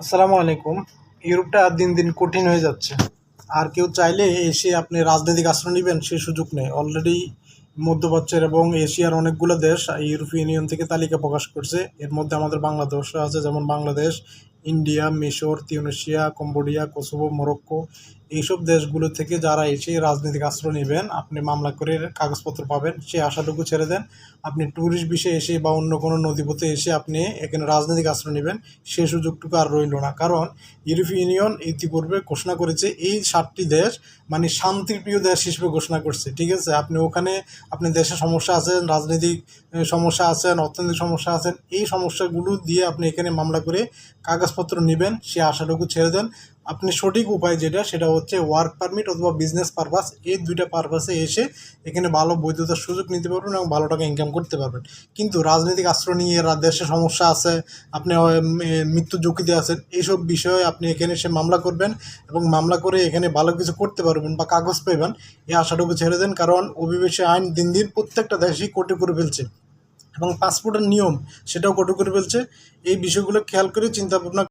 আসসালামু আলাইকুম। ইউরোপটা দিন দিন কঠিন হয়ে যাচ্ছে। আর কেউ চাইলে এসে আপনি রাজনৈতিক আশ্রয় নেবেন, সে সুযোগ নেই। অলরেডি মধ্যপ্রাচ্যের এবং এশিয়ার অনেকগুলো দেশ ইউরোপীয় ইউনিয়ন থেকে তালিকা প্রকাশ করছে। এর মধ্যে আমাদের বাংলাদেশও আছে, যেমন বাংলাদেশ, ইন্ডিয়া, মিশর, তিউনেশিয়া, কম্বোডিয়া, কোসোভো, মরক্কো এইসব দেশগুলো থেকে যারা এসে রাজনৈতিক আশ্রয় নেবেন, আপনি মামলা করে কাগজপত্র পাবেন, সে আশাটুকু ছেড়ে দেন। আপনি ট্যুরিস্ট বিষয়ে এসে বা অন্য কোনো নদীপথে এসে আপনি এখানে রাজনৈতিক আশ্রয় নেবেন, সে সুযোগটুকু আর রইল না। কারণ ইউরোপীয় ইউনিয়ন ইতিপূর্বে ঘোষণা করেছে, এই সাতটি দেশ মানে শান্তিপ্রিয় দেশ হিসেবে ঘোষণা করছে। ঠিক আছে? আপনি ওখানে, আপনি দেশে সমস্যা আছেন, রাজনৈতিক সমস্যা আছেন, অর্থনৈতিক সমস্যা আছেন, এই সমস্যাগুলো দিয়ে আপনি এখানে মামলা করে কাগজপত্র নেবেন, সে আশাটুকু ছেড়ে দেন। আপনি সঠিক উপায় যেটা, সেটা হচ্ছে ওয়ার্ক পারমিট অথবা বিজনেস পারপাস এই দুইটা পারপাসে এসে এখানে ভালো বৈধতার সুযোগ নিতে পারবেন এবং ভালো টাকা ইনকাম করতে পারবেন। কিন্তু রাজনৈতিক আশ্রয় নিয়ে দেশে সমস্যা আছে, আপনি মৃত্যু ঝুঁকিতে আছেন, এইসব বিষয়ে আপনি এখানে এসে মামলা করবেন এবং মামলা করে এখানে ভালো কিছু করতে পারবেন বা কাগজ পাইবেন, এই আশাটুকু ছেড়ে দেন। কারণ অভিবাসী আইন দিন দিন প্রত্যেকটা দেশই কোটে করে ফেলছে এবং পাসপোর্টের নিয়ম, সেটাও কটু করে ফেলছে। এই বিষয়গুলো খেয়াল করে চিন্তা ভাবনা